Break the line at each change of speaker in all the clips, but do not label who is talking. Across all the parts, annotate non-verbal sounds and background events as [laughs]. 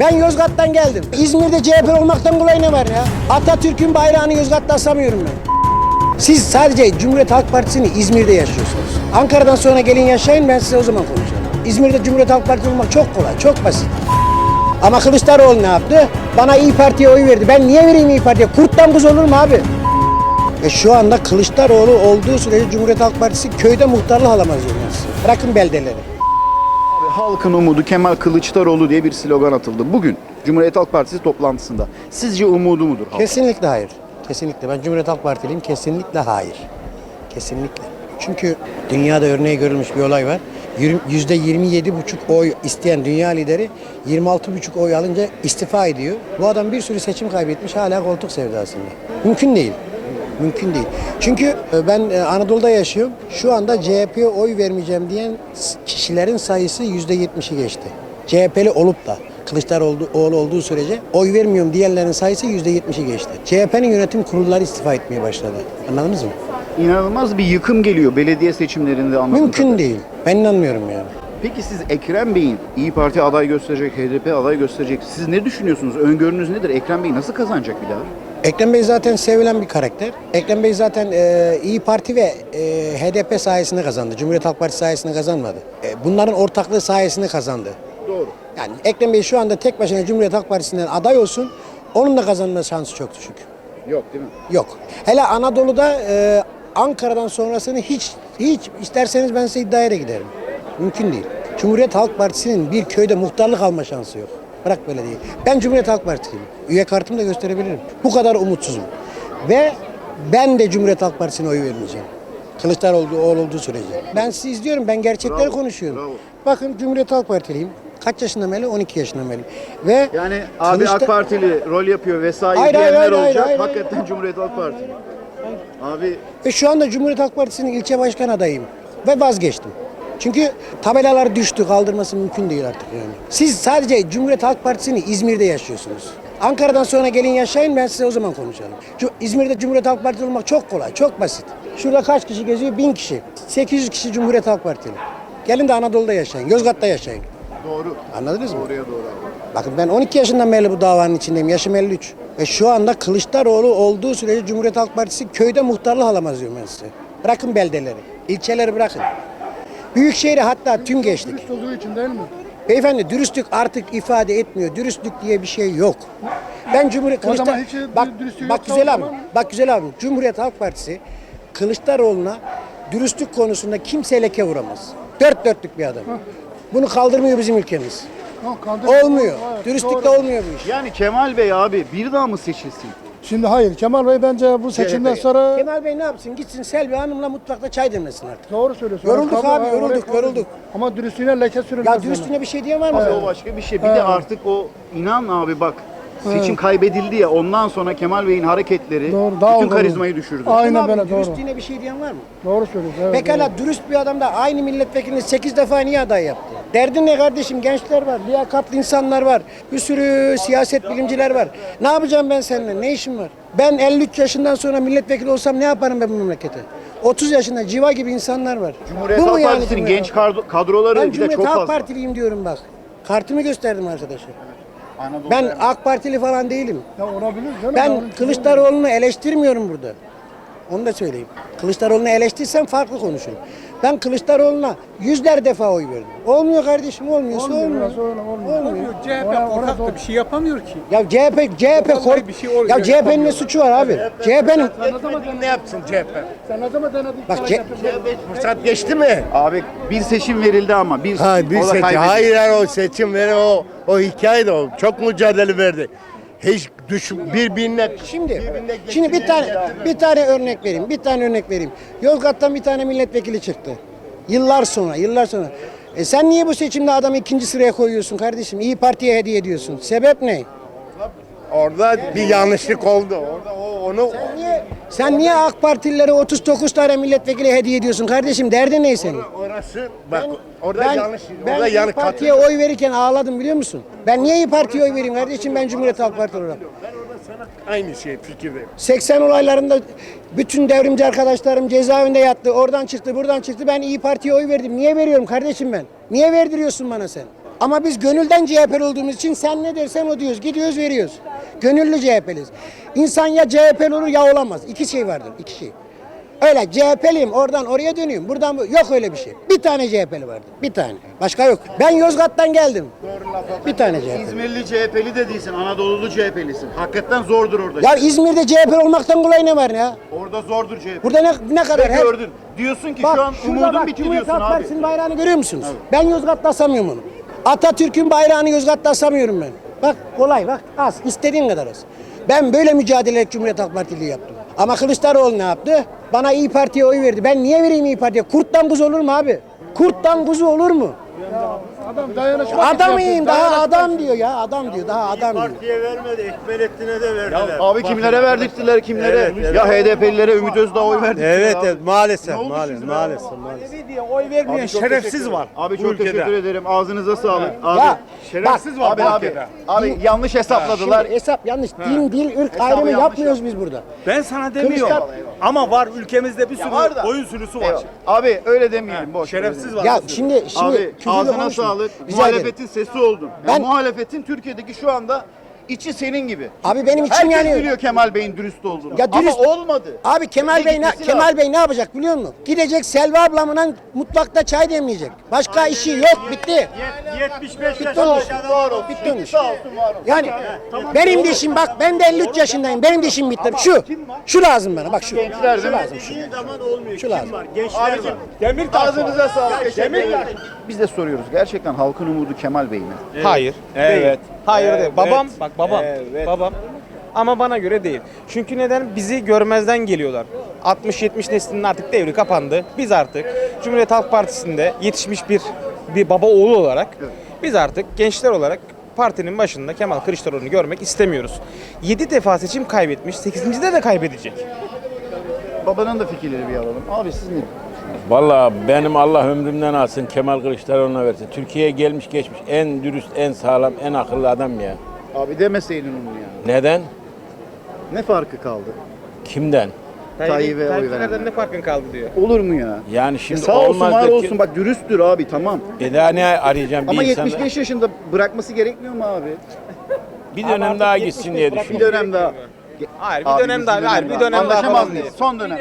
Ben Yozgat'tan geldim. İzmir'de CHP olmaktan kolay ne var ya? Atatürk'ün bayrağını Yozgat'ta asamıyorum ben. Siz sadece Cumhuriyet Halk Partisi'ni İzmir'de yaşıyorsunuz. Ankara'dan sonra gelin yaşayın ben size o zaman konuşacağım. İzmir'de Cumhuriyet Halk Partisi olmak çok kolay, çok basit. Ama Kılıçdaroğlu ne yaptı? Bana İyi Parti'ye oy verdi. Ben niye vereyim İyi Parti'ye? Kurttan kız olur mu abi? E şu anda Kılıçdaroğlu olduğu sürece Cumhuriyet Halk Partisi köyde muhtarlık alamaz size. Bırakın beldeleri.
Halkın umudu Kemal Kılıçdaroğlu diye bir slogan atıldı. Bugün Cumhuriyet Halk Partisi toplantısında. Sizce umudu mudur halk?
Kesinlikle hayır. Kesinlikle. Ben Cumhuriyet Halk Partiliyim. Kesinlikle hayır. Kesinlikle. Çünkü dünyada örneği görülmüş bir olay var. Yirmi- Yüzde 27,5 oy isteyen dünya lideri 26,5 oy alınca istifa ediyor. Bu adam bir sürü seçim kaybetmiş hala koltuk sevdasında. Mümkün değil. Mümkün değil. Çünkü e, ben e, Anadolu'da yaşıyorum. Şu anda CHP'ye oy vermeyeceğim diyen kişilerin sayısı yüzde 70'i geçti. CHP'li olup da Kılıçdaroğlu oğlu olduğu sürece oy vermiyorum diyenlerin sayısı yüzde 70'i geçti. CHP'nin yönetim kurulları istifa etmeye başladı. Anladınız mı?
İnanılmaz bir yıkım geliyor belediye seçimlerinde anladığım
Mümkün
kadarıyla.
değil. Ben inanmıyorum yani.
Peki siz Ekrem Bey'in İyi Parti aday gösterecek, HDP aday gösterecek. Siz ne düşünüyorsunuz? Öngörünüz nedir? Ekrem Bey nasıl kazanacak bir daha?
Ekrem Bey zaten sevilen bir karakter. Ekrem Bey zaten e, İyi Parti ve e, HDP sayesinde kazandı. Cumhuriyet Halk Partisi sayesinde kazanmadı. E, bunların ortaklığı sayesinde kazandı.
Doğru.
Yani Ekrem Bey şu anda tek başına Cumhuriyet Halk Partisi'nden aday olsun. Onun da kazanma şansı çok düşük.
Yok değil mi?
Yok. Hele Anadolu'da e, Ankara'dan sonrasını hiç hiç isterseniz ben size iddiaya giderim. Mümkün değil. Cumhuriyet Halk Partisi'nin bir köyde muhtarlık alma şansı yok. Bırak değil. Ben Cumhuriyet Halk Partisiyim. Üye kartımı da gösterebilirim. Bu kadar umutsuzum. Ve ben de Cumhuriyet Halk Partisi'ne oy vermeyeceğim. Kılıçdaroğlu oğlu olduğu sürece. Ben sizi izliyorum. Ben gerçekleri
Bravo,
konuşuyorum.
bravo.
Bakın Cumhuriyet Halk Partiliyim. Kaç yaşından beri? 12 yaşından beri. Ve
Yani abi
Kılıçda-
AK Partili rol yapıyor vesaire
Hayır, hayır,
diyenler
hayır, hayır,
olacak.
hayır,
Hakikaten Cumhuriyet Halk Partili. Abi
Ve şu anda Cumhuriyet Halk Partisi'nin ilçe başkan adayım. Ve vazgeçtim. Çünkü tabelalar düştü, kaldırması mümkün değil artık yani. Siz sadece Cumhuriyet Halk Partisi'ni İzmir'de yaşıyorsunuz. Ankara'dan sonra gelin yaşayın ben size o zaman konuşalım. Cu- İzmir'de Cumhuriyet Halk Partisi olmak çok kolay, çok basit. Şurada kaç kişi geziyor? Bin kişi. 800 kişi Cumhuriyet Halk Partili. Gelin de Anadolu'da yaşayın, Yozgat'ta yaşayın.
doğru.
Anladınız mı?
Doğruya doğru abi.
Bakın ben 12 yaşından beri bu davanın içindeyim. Yaşım 53. Ve şu anda Kılıçdaroğlu olduğu sürece Cumhuriyet Halk Partisi köyde muhtarlık alamaz diyorum ben size. Bırakın beldeleri. ilçeleri bırakın. Büyükşehir'i hatta tüm geçtik.
Dürüst olduğu için değil mi?
Beyefendi dürüstlük artık ifade etmiyor. Dürüstlük diye bir şey yok. Ben Cumhuriyet
O zaman
Kılıçdar...
hiç dü-
Bak, bak güzel abi. Bak güzel abi. Cumhuriyet Halk Partisi Kılıçdaroğlu'na dürüstlük konusunda kimse leke vuramaz. Dört dörtlük bir adam. Bunu kaldırmıyor bizim ülkemiz. Olmuyor.
Evet,
Dürüstlükle
doğru.
olmuyor bu iş.
Yani Kemal Bey abi bir daha mı seçilsin?
Şimdi hayır Kemal Bey bence bu seçimden
CHP.
sonra
Kemal Bey ne yapsın? Gitsin Selvi Hanım'la mutfakta çay demlesin artık.
doğru söylüyorsun.
Yorulduk
Tabii,
abi, yorulduk, yorulduk.
Ama dürüstlüğüne leke sürülmez.
Ya dürüstlüğüne bir şey diyen var mı?
Abi o başka bir şey. Bir de artık o inan abi bak seçim
Evet.
kaybedildi ya ondan sonra Kemal Bey'in hareketleri
Doğru, daha
bütün
olgun.
karizmayı düşürdü.
Aynen
Abi,
böyle doğru.
Dürüstlüğüne bir şey diyen var mı?
Doğru söylüyorsun. Evet,
Pekala dürüst bir adam da aynı milletvekilini 8 defa niye aday yaptı? Derdin ne kardeşim? Gençler var, liyakatlı insanlar var, bir sürü siyaset bilimciler var. Ne yapacağım ben seninle? Ne işim var? Ben 53 yaşından sonra milletvekili olsam ne yaparım ben bu memlekete? 30 yaşında civa gibi insanlar var.
Cumhuriyet
Bu mu
Halk
yani
Partisi'nin
Cumhuriyet
genç kadro- kadroları
Ben
bir de
Cumhuriyet
çok
Halk
fazla.
Partiliyim diyorum bak. Kartımı gösterdim arkadaşa.
Anadolu
Ben
yani.
AK Partili falan değilim.
Ya olabilir canım.
Ben Kılıçdaroğlu'nu eleştirmiyorum burada. Onu da söyleyeyim. Kılıçdaroğlu'nu eleştirsem farklı konuşurum. Ben Kılıçdaroğlu'na yüzler defa oy verdim. Olmuyor kardeşim olmuyorsa
Olmuyor,
olmuyor.
orası öyle olmuyor.
Olmuyor.
CHP
oraya
korkak da bir şey yapamıyor ki.
Ya CHP CHP kork
bir şey
Ya CHP'nin ne suçu var abi? CHP'nin
Ne yapsın CHP?
Sen ne zaman denedin?
Bak
Sana
C-
getirdim.
Fırsat geçti mi?
Abi bir seçim verildi ama bir,
Ha bir seçim. Hayır hayır o seçim veri o o hikaye de o. Çok mücadele verdi. Hiç düş birbirine
Şimdi
birbirine
şimdi bir tane bir tane örnek vereyim. Bir tane örnek vereyim. Yozgat'tan bir tane milletvekili çıktı. Yıllar sonra, yıllar sonra. E sen niye bu seçimde adamı ikinci sıraya koyuyorsun kardeşim? İyi Parti'ye hediye ediyorsun. Sebep ne?
Orada bir yanlışlık oldu. Orada o onu
Niye? Sen niye AK Partililere 39 tane milletvekili hediye ediyorsun kardeşim? Derdin ne senin?
orası bak
Ben-
orada
ben,
yanlış.
Ben
orada yanlış
Parti'ye oy verirken ağladım biliyor musun? Ben niye İYİ Parti'ye oy vereyim kardeşim? Ben Cumhuriyet Halk Partisi olarak.
aynı şey fikirdeyim.
80 olaylarında bütün devrimci arkadaşlarım cezaevinde yattı. Oradan çıktı, buradan çıktı. Ben İyi Parti'ye oy verdim. Niye veriyorum kardeşim ben? Niye verdiriyorsun bana sen? Ama biz gönülden CHP'li olduğumuz için sen ne dersen o diyoruz. Gidiyoruz veriyoruz. Gönüllü CHP'liyiz. İnsan ya CHP'li olur ya olamaz. İki şey vardır. iki şey. Öyle CHP'liyim oradan oraya dönüyorum. Buradan bu. Yok öyle bir şey. Bir tane CHP'li vardı. Bir tane. Başka yok. Ben Yozgat'tan geldim. Bir tane CHP'li.
İzmirli CHP'li de değilsin, Anadolu'lu CHP'lisin. Hakikaten zordur orada.
Ya İzmir'de CHP olmaktan kolay ne var ya?
Orada zordur CHP.
Burada ne, ne kadar?
Ve
her-
gördün. Diyorsun ki şu an
şurada bak,
bitti
Cumhuriyet
diyorsun
Halk
abi.
Partisi'nin bayrağını görüyor musunuz? Ben Yozgat'ta asamıyorum onu. Atatürk'ün bayrağını Yozgat'ta asamıyorum ben. Bak kolay bak az istediğin kadar az. Ben böyle mücadele Cumhuriyet Halk Partiliği yaptım. Ama Kılıçdaroğlu ne yaptı? Bana İyi Parti'ye oy verdi. Ben niye vereyim İyi Parti'ye? Kurttan kuzu olur mu abi? Kurttan kuzu olur mu?
Adam dayanışma.
Adam iyiyim daha adam diyor ya adam diyor daha adam diyor.
Partiye vermedi, Ekmelettin'e de verdiler.
Abi kimlere verdirttiler kimlere?
Evet, evet.
Ya HDP'lilere Ümit Özdağ oy verdik.
Evet, evet maalesef, maalesef, maalesef, maalesef.
diye oy vermeyen şerefsiz var.
Abi çok
ülkede.
teşekkür ederim. Ağzınıza sağlık. Abi.
Ya
Şerefsiz var
Abi abi. Abi yanlış hesapladılar.
Şimdi hesap yanlış. Din, dil, ırk ayrımı yapmıyoruz biz burada.
Ben sana demiyorum. Ama var ülkemizde bir sürü
var da-
oyun sürüsü var.
Abi öyle demeyelim. Boş.
Şerefsiz var.
Ya şimdi şimdi
Abi ağzına
konuşma.
Sağlık.
Rica ederim.
Muhalefetin sesi oldun.
Ben-
muhalefetin Türkiye'deki şu anda içi senin gibi.
Abi benim içim
Herkes
yanıyor.
biliyor Kemal Bey'in dürüst olduğunu.
Ya dürüst-
Ama olmadı.
Abi Kemal Bey ne,
gitmesi
Kemal
lazım.
Bey ne yapacak biliyor musun? Gidecek Selva ablamla mutfakta çay demleyecek. Başka işi yok bitti.
75
Bitti onun iş.
Var olsun.
Bitti iş.
Sağ olsun var olsun.
Yani benim de işim bak ben de 53 yaşındayım. Benim de işim bitti. Şu. Şu lazım bana bak şu.
Gençler
Şu
değil mi?
lazım şu.
zaman olmuyor.
Şu lazım.
Gençler
Abicim,
var.
Demirtaş
Ağzınıza sağlık. Teşekkür ederim. Biz de soruyoruz. Gerçekten halkın umudu Kemal Bey mi?
Hayır.
Evet.
Hayır
Evet.
değil. Babam bak babam.
Evet.
Babam. Ama bana göre değil. Çünkü neden? Bizi görmezden geliyorlar. 60-70 neslinin artık devri kapandı. Biz artık Cumhuriyet Halk Partisi'nde yetişmiş bir bir baba oğlu olarak biz artık gençler olarak partinin başında Kemal Kılıçdaroğlu'nu görmek istemiyoruz. 7 defa seçim kaybetmiş. 8. de kaybedecek.
Babanın da fikirleri bir alalım. Abi siz ne?
Valla benim Allah ömrümden alsın Kemal Kılıçdaroğlu'na versin. Türkiye'ye gelmiş geçmiş en dürüst, en sağlam, en akıllı adam ya.
Abi demeseydin onu ya.
Neden?
Ne farkı kaldı?
Kimden?
Tayyip'e oy verenler.
ne farkın kaldı diyor.
Olur mu ya?
Yani
E
şimdi
sağ olsun
olmaz
var
da ki-
olsun bak dürüsttür abi tamam.
E daha ne arayacağım bir
Ama
insanda?
75 yaşında bırakması gerekmiyor mu abi?
Bir dönem daha
75
gitsin diye
Bir
düşünüyorum.
dönem daha.
Hayır bir dönem daha. Hayır bir dönem daha
Anlaşamaz
falan
mıyız?
değil.
Son dönem.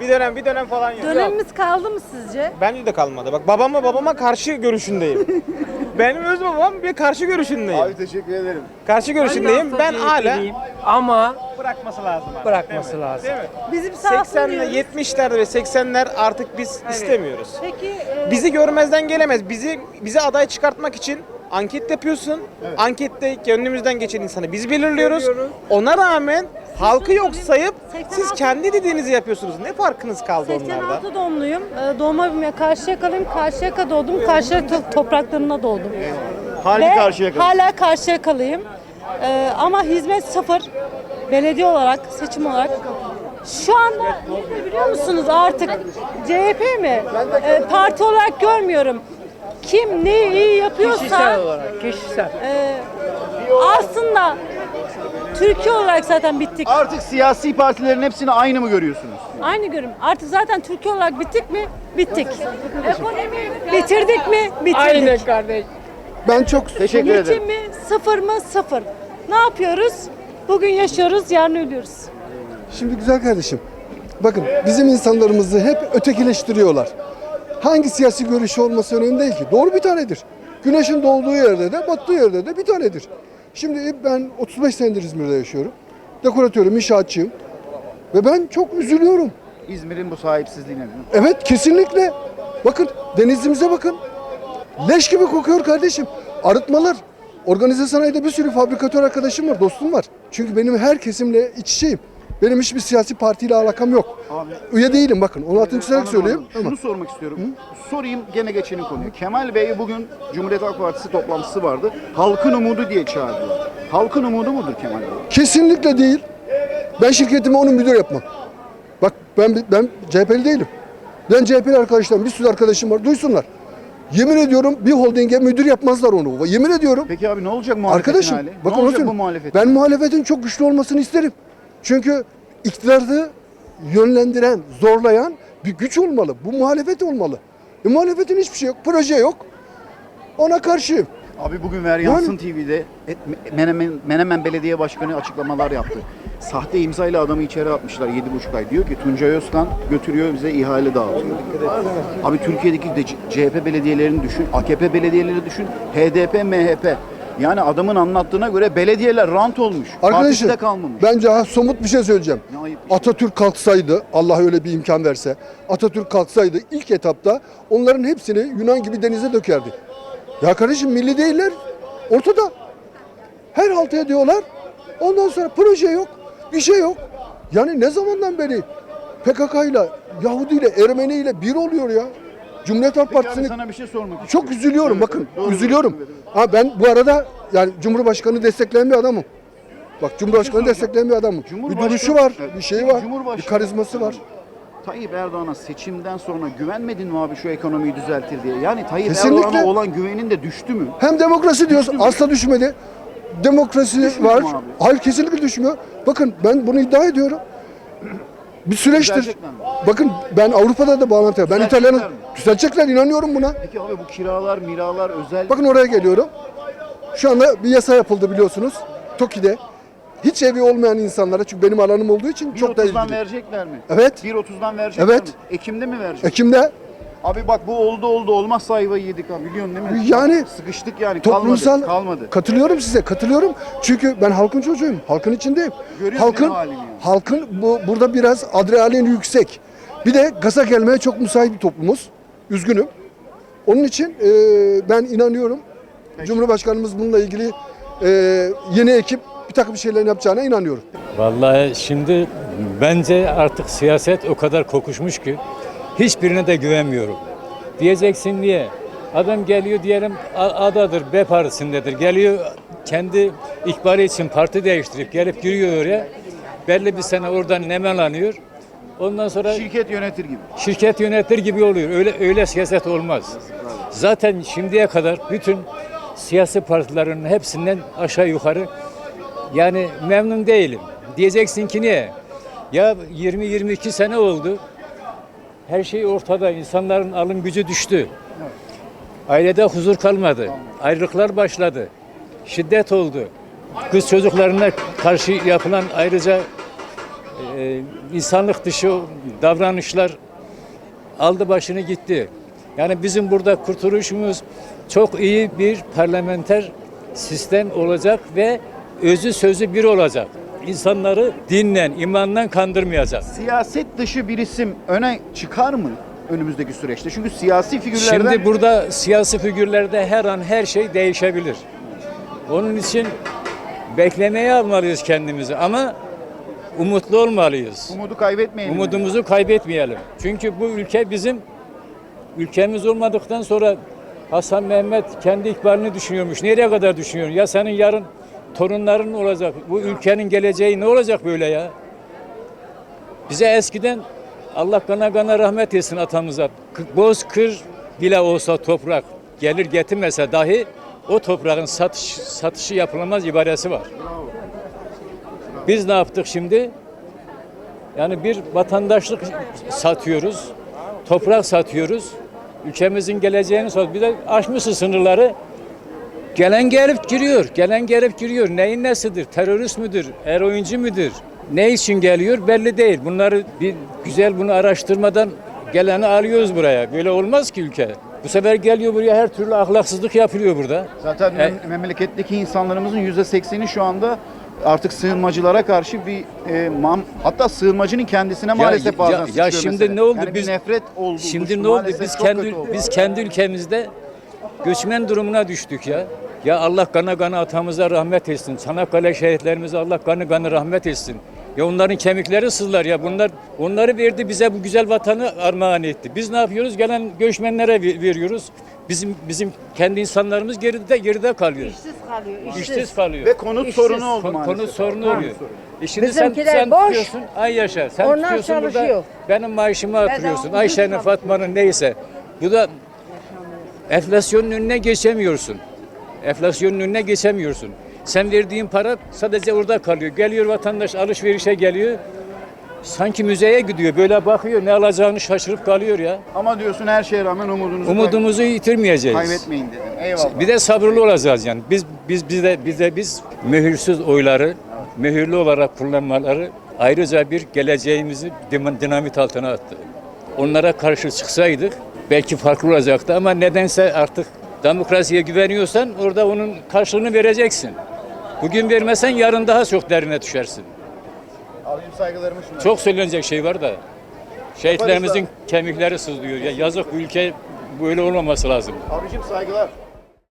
Bir dönem bir dönem falan yok.
Dönemimiz kaldı mı sizce?
Bence de kalmadı. Bak babama babama karşı görüşündeyim. [laughs] Benim öz babam bir karşı görüşündeyim.
Abi teşekkür ederim.
karşı görüşündeyim. Ben hala
ama
bırakması lazım. abi.
bırakması lazım.
Değil mi?
Bizim sağ
80'ler, 70'ler ve 80'ler artık biz istemiyoruz.
Peki e,
Bizi görmezden gelemez. Bizi bizi aday çıkartmak için anket yapıyorsun. Ankette gönlümüzden geçen insanı biz belirliyoruz. Ona rağmen halkı yok sayıp siz
86
kendi dediğinizi yapıyorsunuz. Ne farkınız kaldı onlarda?
86 doğumluyum. E, Doğma büyüme Karşıyaka'lıyım. Karşıyaka doğdum. Karşıyaka to- topraklarına doğdum.
Hali
Ve
karşıya kalın.
hala Karşıyakalıyım. E, ama hizmet sıfır. Belediye olarak, seçim olarak. Şu anda ne biliyor musunuz artık CHP mi? E, parti olarak görmüyorum. Kim ne iyi yapıyorsa
olarak, kişisel.
e, aslında Türkiye olarak zaten bittik.
Artık siyasi partilerin hepsini aynı mı görüyorsunuz?
Aynı görüm. Artık zaten Türkiye olarak bittik mi? Bittik. Ekonomi bitirdik mi? Bitirdik.
kardeş.
Ben çok
Teşekkür ederim.
Geçim mi? Sıfır mı? Sıfır. Ne yapıyoruz? Bugün yaşıyoruz, yarın ölüyoruz.
Şimdi güzel kardeşim. Bakın bizim insanlarımızı hep ötekileştiriyorlar. Hangi siyasi görüşü olması önemli değil ki. Doğru bir tanedir. Güneşin doğduğu yerde de battığı yerde de bir tanedir. Şimdi ben 35 senedir İzmir'de yaşıyorum. Dekoratörüm, inşaatçıyım. Ve ben çok üzülüyorum.
İzmir'in bu sahipsizliğine. değil mi?
Evet kesinlikle. Bakın denizimize bakın. Leş gibi kokuyor kardeşim. Arıtmalar. Organize sanayide bir sürü fabrikatör arkadaşım var, dostum var. Çünkü benim her kesimle iç içeyim. Benim hiçbir siyasi partiyle alakam yok. Üye değilim bakın. Onu altını çizerek
Anlamadım.
söyleyeyim.
Şunu
Ama
sormak istiyorum. Sorayım gene geçenin konuyu. Kemal Bey bugün Cumhuriyet Halk Partisi toplantısı vardı. Halkın umudu diye çağırdılar. Halkın umudu mudur Kemal Bey?
kesinlikle değil. Ben şirketime onun müdür yapmam. Bak ben ben CHP'li değilim. Ben CHP'li arkadaşlarım, bir sürü arkadaşım var. Duysunlar. Yemin ediyorum bir holdinge müdür yapmazlar onu. Yemin ediyorum.
Peki abi ne olacak muhalefetin
Arkadaşım
hali?
bakın
ne
onu
olacak bu
söyleyeyim.
muhalefet?
Ben muhalefetin çok güçlü olmasını isterim. Çünkü iktidarı yönlendiren, zorlayan bir güç olmalı. Bu muhalefet olmalı. E, muhalefetin hiçbir şey yok, proje yok. Ona karşıyım.
Abi bugün Ver Yansın
Yani-
TV'de Menemen, Menemen Belediye Başkanı açıklamalar yaptı. Sahte imzayla adamı içeri atmışlar 7,5 ay. Diyor ki Tuncay Özkan götürüyor bize ihale dağıtıyor. Abi Türkiye'deki de CHP belediyelerini düşün, AKP belediyeleri düşün, HDP, MHP. Yani adamın anlattığına göre belediyeler rant olmuş. De kalmamış.
bence ha, somut bir şey söyleyeceğim.
Ne ayıp bir şey.
Atatürk kalksaydı, Allah öyle bir imkan verse, Atatürk kalksaydı ilk etapta onların hepsini Yunan gibi denize dökerdi. Ya kardeşim milli değiller, ortada. Her halt ediyorlar. Ondan sonra proje yok, bir şey yok. Yani ne zamandan beri PKK ile, Yahudi ile, Ermeni ile bir oluyor ya. Cumhuriyet Halk
Peki abi
Partisi'ni
sana bir şey sormak istiyorum.
çok üzülüyorum
Evet,
bakın.
evet, doğru,
üzülüyorum. Ha ben bu arada yani Cumhurbaşkanı destekleyen bir adamım. Bak Cumhurbaşkanı destekleyen bir adamım. Bir
Cumhurbaşkanı-
duruşu var, bir şeyi var,
Cumhurbaşkanı-
bir karizması var.
Tayyip Erdoğan'a seçimden sonra güvenmedin mi abi şu ekonomiyi düzeltir diye? Yani Tayyip
Kesinlikle.
Erdoğan'a olan güvenin de düştü mü?
Hem demokrasi diyoruz, asla düşmedi. Demokrasi
Düşmüyor
var.
mu abi?
Hayır kesinlikle düşmüyor. Bakın ben bunu iddia ediyorum. Bir süreçtir.
Mi?
Bakın ben Avrupa'da da bağlantı. Ben
Düzelecekler
İtalyan'ın
mi?
düzelecekler inanıyorum buna.
Peki abi bu kiralar, miralar, özel...
Bakın oraya geliyorum. Şu anda bir yasa yapıldı biliyorsunuz. TOKİ'de. Hiç evi olmayan insanlara çünkü benim alanım olduğu için çok da
1.30'dan
ilgili.
verecekler mi?
Evet.
1.30'dan verecekler
Evet.
mi? Ekim'de mi verecek?
Ekim'de
Abi bak bu oldu oldu olmazsa ayvayı yedik abi biliyorsun değil mi?
Yani
Sıkıştık yani
toplumsal
kalmadı. kalmadı.
katılıyorum size katılıyorum çünkü ben halkın çocuğuyum halkın içindeyim
Görüyorsun
halkın halkın bu burada biraz adrenalin yüksek bir de gaza gelmeye çok müsait bir toplumuz üzgünüm onun için e, ben inanıyorum Cumhurbaşkanımız bununla ilgili e, yeni ekip bir takım şeyler yapacağına inanıyorum.
Vallahi şimdi bence artık siyaset o kadar kokuşmuş ki hiçbirine de güvenmiyorum. Diyeceksin niye? Adam geliyor diyelim A'dadır, B partisindedir. Geliyor kendi ikbali için parti değiştirip gelip giriyor oraya. Belli bir sene oradan nemalanıyor. Ondan sonra
Şirket yönetir gibi.
şirket yönetir gibi oluyor. Öyle öyle siyaset olmaz. Zaten şimdiye kadar bütün siyasi partilerin hepsinden aşağı yukarı yani memnun değilim. Diyeceksin ki niye? Ya 20-22 sene oldu. Her şey ortada. İnsanların alım gücü düştü. Ailede huzur kalmadı. Ayrılıklar başladı. Şiddet oldu. Kız çocuklarına karşı yapılan ayrıca e, insanlık dışı davranışlar aldı başını gitti. Yani bizim burada kurtuluşumuz çok iyi bir parlamenter sistem olacak ve özü sözü bir olacak. İnsanları dinlen, imandan kandırmayacak.
Siyaset dışı bir isim öne çıkar mı önümüzdeki süreçte? Çünkü siyasi figürlerden...
Şimdi burada siyasi figürlerde her an her şey değişebilir. Onun için beklemeye almalıyız kendimizi ama umutlu olmalıyız.
Umudu kaybetmeyelim. yani.
Umudumuzu kaybetmeyelim. Çünkü bu ülke bizim ülkemiz olmadıktan sonra Hasan Mehmet kendi ikbalini düşünüyormuş. Nereye kadar düşünüyor? Ya senin yarın torunların olacak. Bu ülkenin geleceği ne olacak böyle ya? Bize eskiden Allah kana kana rahmet etsin atamıza. K- Bozkır bile olsa toprak gelir getirmese dahi o toprağın satış, satışı yapılamaz ibaresi var. Biz ne yaptık şimdi? Yani bir vatandaşlık satıyoruz, toprak satıyoruz, ülkemizin geleceğini satıyoruz. Bir de aşmışız sınırları. Gelen gelip giriyor, gelen gelip giriyor. Neyin nesidir? Terörist müdür? Eroinci müdür? Ne için geliyor belli değil. Bunları bir güzel bunu araştırmadan geleni alıyoruz buraya. Böyle olmaz ki ülke. Bu sefer geliyor buraya her türlü ahlaksızlık yapılıyor burada.
Zaten
E-
mem- memleketteki insanlarımızın yüzde sekseni şu anda artık sığınmacılara karşı bir e, mam, hatta sığınmacının kendisine maalesef bazen
ya, ya şimdi
mesela.
ne oldu
Yani
biz
nefret oldu.
Şimdi ne oldu? Biz kendi biz kendi ülkemizde göçmen durumuna düştük ya. Ya Allah kana kana atamıza rahmet etsin. Çanakkale şehitlerimize Allah kanı kanı rahmet etsin. Ya onların kemikleri sızlar ya. Bunlar onları verdi bize bu güzel vatanı armağan etti. Biz ne yapıyoruz? Gelen göçmenlere ver- veriyoruz. Bizim bizim kendi insanlarımız geride geride kalıyor.
İşsiz kalıyor. işsiz.
İşsiz kalıyor.
ve konut
İşsiz.
sorunu oldu
Kon-
maalesef.
Konu sorunu oluyor. E şimdi
Bizimkiler
sen, sen
boş.
tutuyorsun, ay yaşa. Sen
Onlar
tutuyorsun burada
çalışıyor.
benim maaşımı atıyorsun.
ucuz
Ayşe'nin. Fatma'nın neyse. Bu da enflasyonun önüne geçemiyorsun. Enflasyonun önüne geçemiyorsun. Sen verdiğin para sadece orada kalıyor. Geliyor vatandaş alışverişe geliyor. sanki müzeye gidiyor. Böyle bakıyor ne alacağını şaşırıp kalıyor ya.
Ama diyorsun her şeye rağmen umudunuzu
Umudumuzu yitirmeyeceğiz.
kaybetmeyin dedin. Eyvallah.
Bir de sabırlı olacağız yani. Biz biz bize bize biz mühürsüz oyları mühürlü olarak kullanmaları ayrıca bir geleceğimizi dim- dinamit altına attı. Onlara karşı çıksaydık belki farklı olacaktı ama nedense artık demokrasiye güveniyorsan orada onun karşılığını vereceksin. Bugün vermesen yarın daha çok derine düşersin.
Abicim saygılarımı sunuyorum.
Çok söylenecek şey var da şehitlerimizin kemikleri sızlıyor. Ya yazık bu ülke böyle olmaması lazım.
Abicim saygılar.